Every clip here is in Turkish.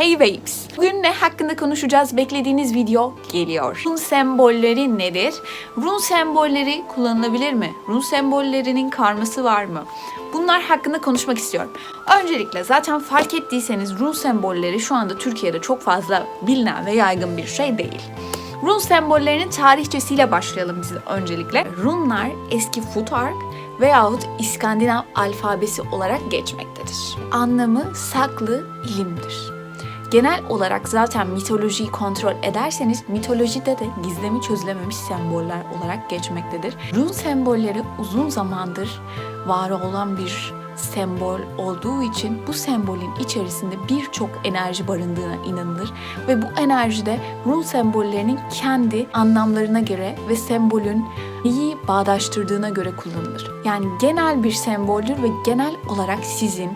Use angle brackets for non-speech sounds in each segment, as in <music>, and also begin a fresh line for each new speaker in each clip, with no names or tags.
Hey Babes! Bugün ne hakkında konuşacağız? Beklediğiniz video geliyor. Run sembolleri nedir? Run sembolleri kullanılabilir mi? Run sembollerinin karması var mı? Bunlar hakkında konuşmak istiyorum. Öncelikle zaten fark ettiyseniz run sembolleri şu anda Türkiye'de çok fazla bilinen ve yaygın bir şey değil. Run sembollerinin tarihçesiyle başlayalım biz öncelikle. Runlar eski futark veyahut İskandinav alfabesi olarak geçmektedir. Anlamı saklı ilimdir. Genel olarak zaten mitolojiyi kontrol ederseniz mitolojide de gizlemi çözülememiş semboller olarak geçmektedir. Run sembolleri uzun zamandır var olan bir sembol olduğu için bu sembolün içerisinde birçok enerji barındığına inanılır ve bu enerjide run sembollerinin kendi anlamlarına göre ve sembolün neyi bağdaştırdığına göre kullanılır. Yani genel bir semboldür ve genel olarak sizin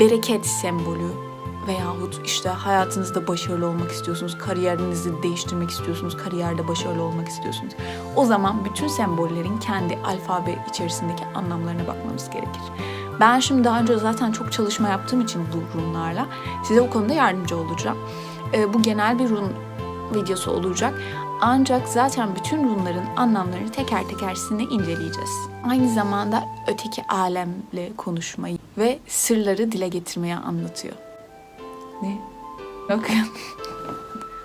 bereket sembolü, veyahut işte hayatınızda başarılı olmak istiyorsunuz, kariyerinizi değiştirmek istiyorsunuz, kariyerde başarılı olmak istiyorsunuz. O zaman bütün sembollerin kendi alfabe içerisindeki anlamlarına bakmamız gerekir. Ben şimdi daha önce zaten çok çalışma yaptığım için bu runlarla size bu konuda yardımcı olacağım. Ee, bu genel bir run videosu olacak. Ancak zaten bütün runların anlamlarını teker teker sizinle inceleyeceğiz. Aynı zamanda öteki alemle konuşmayı ve sırları dile getirmeye anlatıyor. Ne? Yok.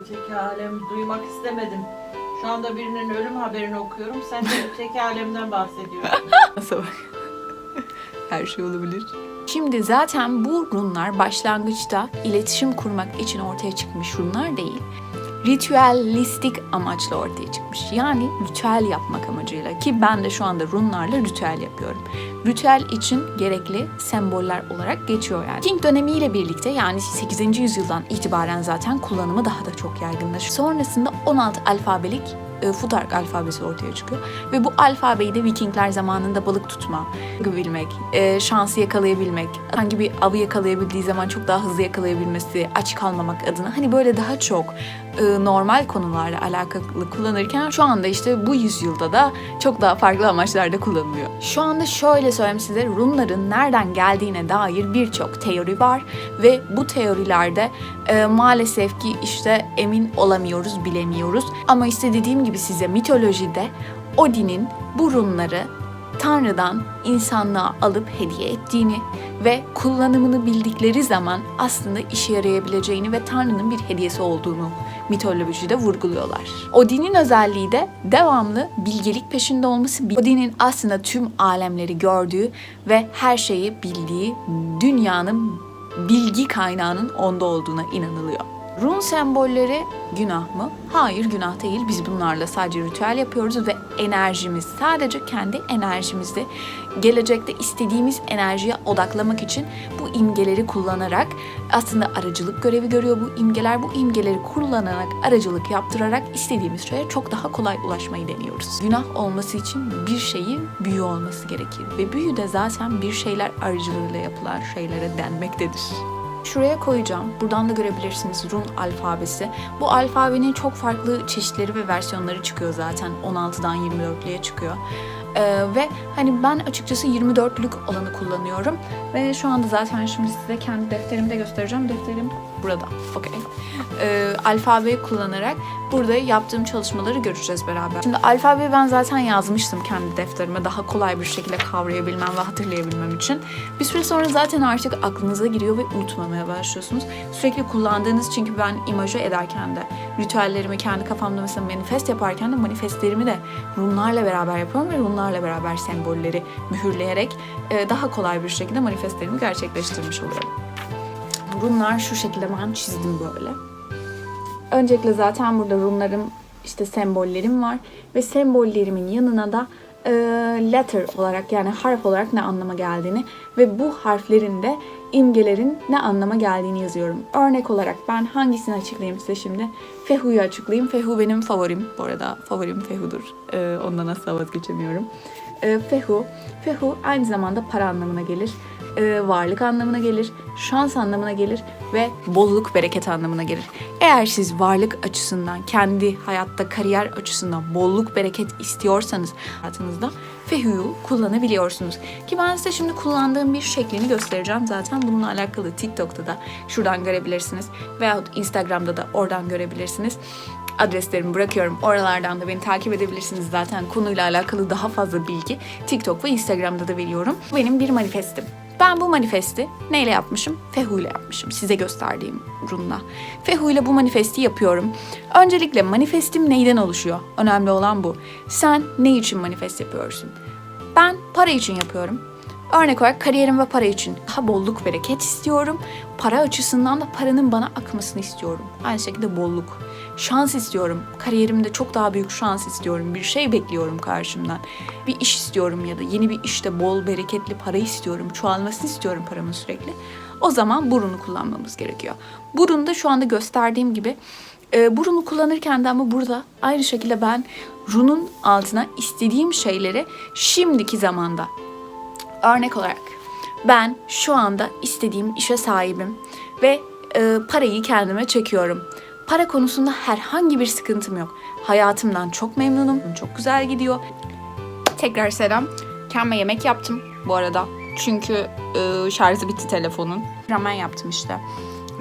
Öteki alem duymak istemedim. Şu anda birinin ölüm haberini okuyorum. Sen de öteki alemden bahsediyorsun. <laughs>
Nasıl bak? Her şey olabilir. Şimdi zaten bu runlar başlangıçta iletişim kurmak için ortaya çıkmış runlar değil. Ritüellistik amaçla ortaya çıkmış. Yani ritüel yapmak amacıyla ki ben de şu anda runlarla ritüel yapıyorum. Ritüel için gerekli semboller olarak geçiyor yani. King dönemiyle birlikte yani 8. yüzyıldan itibaren zaten kullanımı daha da çok yaygınlaşıyor. Sonrasında 16 alfabelik e, Futark alfabesi ortaya çıkıyor. Ve bu alfabeyi de Vikingler zamanında balık tutma, bilmek, e, şansı yakalayabilmek, hangi bir avı yakalayabildiği zaman çok daha hızlı yakalayabilmesi, aç kalmamak adına hani böyle daha çok e, normal konularla alakalı kullanırken şu anda işte bu yüzyılda da çok daha farklı amaçlarda kullanılıyor. Şu anda şöyle söyleyeyim size runların nereden geldiğine dair birçok teori var ve bu teorilerde e, maalesef ki işte emin olamıyoruz, bilemiyoruz. Ama işte dediğim gibi size mitolojide Odin'in bu runları Tanrı'dan insanlığa alıp hediye ettiğini ve kullanımını bildikleri zaman aslında işe yarayabileceğini ve Tanrı'nın bir hediyesi olduğunu mitolojide vurguluyorlar. Odin'in özelliği de devamlı bilgelik peşinde olması. Odin'in aslında tüm alemleri gördüğü ve her şeyi bildiği dünyanın bilgi kaynağının onda olduğuna inanılıyor. Run sembolleri günah mı? Hayır günah değil. Biz bunlarla sadece ritüel yapıyoruz ve enerjimiz sadece kendi enerjimizde gelecekte istediğimiz enerjiye odaklamak için bu imgeleri kullanarak aslında aracılık görevi görüyor bu imgeler. Bu imgeleri kullanarak aracılık yaptırarak istediğimiz şeye çok daha kolay ulaşmayı deniyoruz. Günah olması için bir şeyin büyü olması gerekir ve büyü de zaten bir şeyler aracılığıyla yapılan şeylere denmektedir. Şuraya koyacağım. Buradan da görebilirsiniz Run alfabesi. Bu alfabenin çok farklı çeşitleri ve versiyonları çıkıyor zaten. 16'dan 24'lüye çıkıyor. Ee, ve hani ben açıkçası 24'lük olanı kullanıyorum. Ve şu anda zaten şimdi size kendi defterimi de göstereceğim. Defterim burada. Okey. Ee, alfabeyi kullanarak burada yaptığım çalışmaları göreceğiz beraber. Şimdi alfabeyi ben zaten yazmıştım kendi defterime daha kolay bir şekilde kavrayabilmem ve hatırlayabilmem için. Bir süre sonra zaten artık aklınıza giriyor ve unutmamaya başlıyorsunuz. Sürekli kullandığınız çünkü ben imajı ederken de ritüellerimi kendi kafamda mesela manifest yaparken de manifestlerimi de runlarla beraber yapıyorum ve runlarla beraber sembolleri mühürleyerek e, daha kolay bir şekilde manifestlerimi gerçekleştirmiş oluyorum. Runlar şu şekilde ben çizdim böyle. Öncelikle zaten burada runlarım işte sembollerim var ve sembollerimin yanına da e, letter olarak yani harf olarak ne anlama geldiğini ve bu harflerin de imgelerin ne anlama geldiğini yazıyorum. Örnek olarak ben hangisini açıklayayım size şimdi? Fehu'yu açıklayayım. Fehu benim favorim. Bu arada favorim Fehu'dur. E, ondan asla vazgeçemiyorum. E, Fehu. Fehu aynı zamanda para anlamına gelir. E, varlık anlamına gelir. Şans anlamına gelir ve bolluk bereket anlamına gelir. Eğer siz varlık açısından, kendi hayatta kariyer açısından bolluk bereket istiyorsanız hayatınızda Fehu'yu kullanabiliyorsunuz. Ki ben size şimdi kullandığım bir şeklini göstereceğim. Zaten bununla alakalı TikTok'ta da şuradan görebilirsiniz. Veyahut Instagram'da da oradan görebilirsiniz. Adreslerimi bırakıyorum. Oralardan da beni takip edebilirsiniz. Zaten konuyla alakalı daha fazla bilgi TikTok ve Instagram'da da veriyorum. Benim bir manifestim. Ben bu manifesti neyle yapmışım? Fehu ile yapmışım. Size gösterdiğim runla. Fehu ile bu manifesti yapıyorum. Öncelikle manifestim neyden oluşuyor? Önemli olan bu. Sen ne için manifest yapıyorsun? Ben para için yapıyorum. Örnek olarak kariyerim ve para için daha bolluk bereket istiyorum. Para açısından da paranın bana akmasını istiyorum. Aynı şekilde bolluk. Şans istiyorum. Kariyerimde çok daha büyük şans istiyorum. Bir şey bekliyorum karşımdan. Bir iş istiyorum ya da yeni bir işte bol bereketli para istiyorum. Çoğalmasını istiyorum paramın sürekli. O zaman burunu kullanmamız gerekiyor. Burun da şu anda gösterdiğim gibi e, burunu kullanırken de ama burada aynı şekilde ben runun altına istediğim şeyleri şimdiki zamanda Örnek olarak ben şu anda istediğim işe sahibim ve e, parayı kendime çekiyorum. Para konusunda herhangi bir sıkıntım yok. Hayatımdan çok memnunum. Çok güzel gidiyor. Tekrar selam. Kendime yemek yaptım bu arada. Çünkü e, şarjı bitti telefonun. Ramen yaptım işte.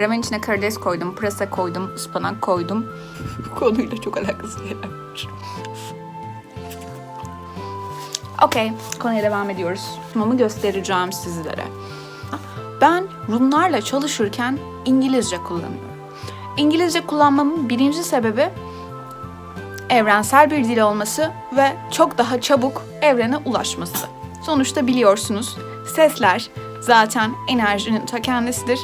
Ramen içine karides koydum, pırasa koydum, ıspanak koydum. <laughs> Bu konuyla çok alakası var. Okey, konuya devam ediyoruz. Sunumumu göstereceğim sizlere. Ben Rumlarla çalışırken İngilizce kullanıyorum. İngilizce kullanmamın birinci sebebi evrensel bir dil olması ve çok daha çabuk evrene ulaşması. Sonuçta biliyorsunuz sesler zaten enerjinin ta kendisidir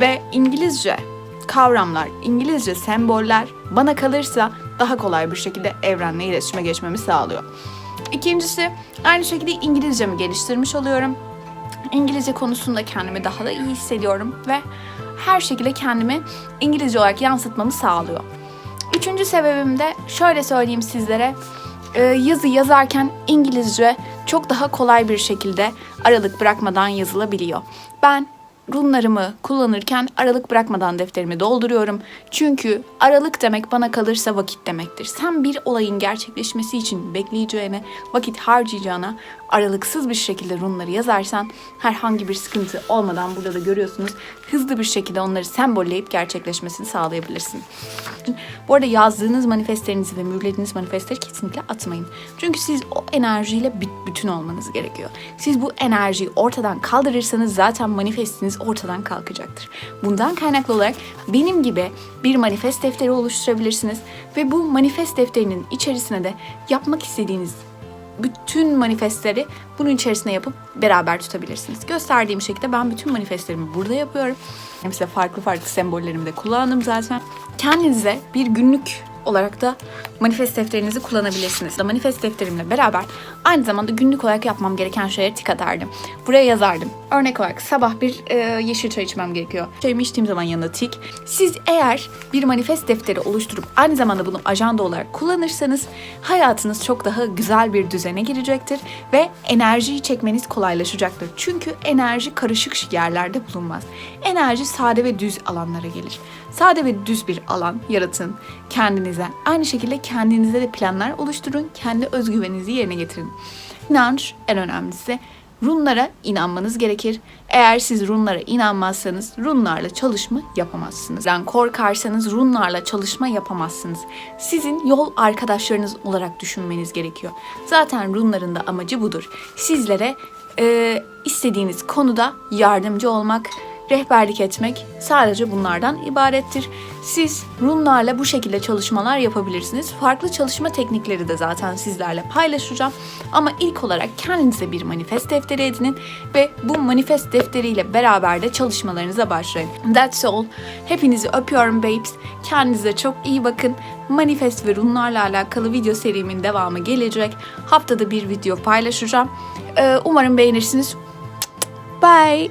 ve İngilizce kavramlar, İngilizce semboller bana kalırsa daha kolay bir şekilde evrenle iletişime geçmemi sağlıyor. İkincisi aynı şekilde İngilizcemi geliştirmiş oluyorum. İngilizce konusunda kendimi daha da iyi hissediyorum ve her şekilde kendimi İngilizce olarak yansıtmamı sağlıyor. Üçüncü sebebim de şöyle söyleyeyim sizlere. Ee, yazı yazarken İngilizce çok daha kolay bir şekilde aralık bırakmadan yazılabiliyor. Ben runlarımı kullanırken aralık bırakmadan defterimi dolduruyorum. Çünkü aralık demek bana kalırsa vakit demektir. Sen bir olayın gerçekleşmesi için bekleyeceğine, vakit harcayacağına aralıksız bir şekilde runları yazarsan herhangi bir sıkıntı olmadan burada da görüyorsunuz hızlı bir şekilde onları sembolleyip gerçekleşmesini sağlayabilirsin. Bu arada yazdığınız manifestlerinizi ve mühürlediğiniz manifestleri kesinlikle atmayın. Çünkü siz o enerjiyle büt- bütün olmanız gerekiyor. Siz bu enerjiyi ortadan kaldırırsanız zaten manifestiniz ortadan kalkacaktır. Bundan kaynaklı olarak benim gibi bir manifest defteri oluşturabilirsiniz ve bu manifest defterinin içerisine de yapmak istediğiniz bütün manifestleri bunun içerisine yapıp beraber tutabilirsiniz. Gösterdiğim şekilde ben bütün manifestlerimi burada yapıyorum. Mesela farklı farklı sembollerimi de kullandım zaten. Kendinize bir günlük olarak da manifest defterinizi kullanabilirsiniz. Da Manifest defterimle beraber aynı zamanda günlük olarak yapmam gereken şeyleri tik atardım. Buraya yazardım. Örnek olarak sabah bir e, yeşil çay içmem gerekiyor. Çayımı içtiğim zaman yanına tik. Siz eğer bir manifest defteri oluşturup aynı zamanda bunu ajanda olarak kullanırsanız hayatınız çok daha güzel bir düzene girecektir ve enerjiyi çekmeniz kolaylaşacaktır. Çünkü enerji karışık yerlerde bulunmaz. Enerji sade ve düz alanlara gelir. Sade ve düz bir alan yaratın kendinize. Aynı şekilde kendinize de planlar oluşturun. Kendi özgüveninizi yerine getirin. İnanç en önemlisi. Runlara inanmanız gerekir. Eğer siz runlara inanmazsanız runlarla çalışma yapamazsınız. Yani korkarsanız runlarla çalışma yapamazsınız. Sizin yol arkadaşlarınız olarak düşünmeniz gerekiyor. Zaten runların da amacı budur. Sizlere e, istediğiniz konuda yardımcı olmak, rehberlik etmek sadece bunlardan ibarettir. Siz runlarla bu şekilde çalışmalar yapabilirsiniz. Farklı çalışma teknikleri de zaten sizlerle paylaşacağım. Ama ilk olarak kendinize bir manifest defteri edinin ve bu manifest defteriyle beraber de çalışmalarınıza başlayın. That's all. Hepinizi öpüyorum babes. Kendinize çok iyi bakın. Manifest ve runlarla alakalı video serimin devamı gelecek. Haftada bir video paylaşacağım. Ee, umarım beğenirsiniz. Bye.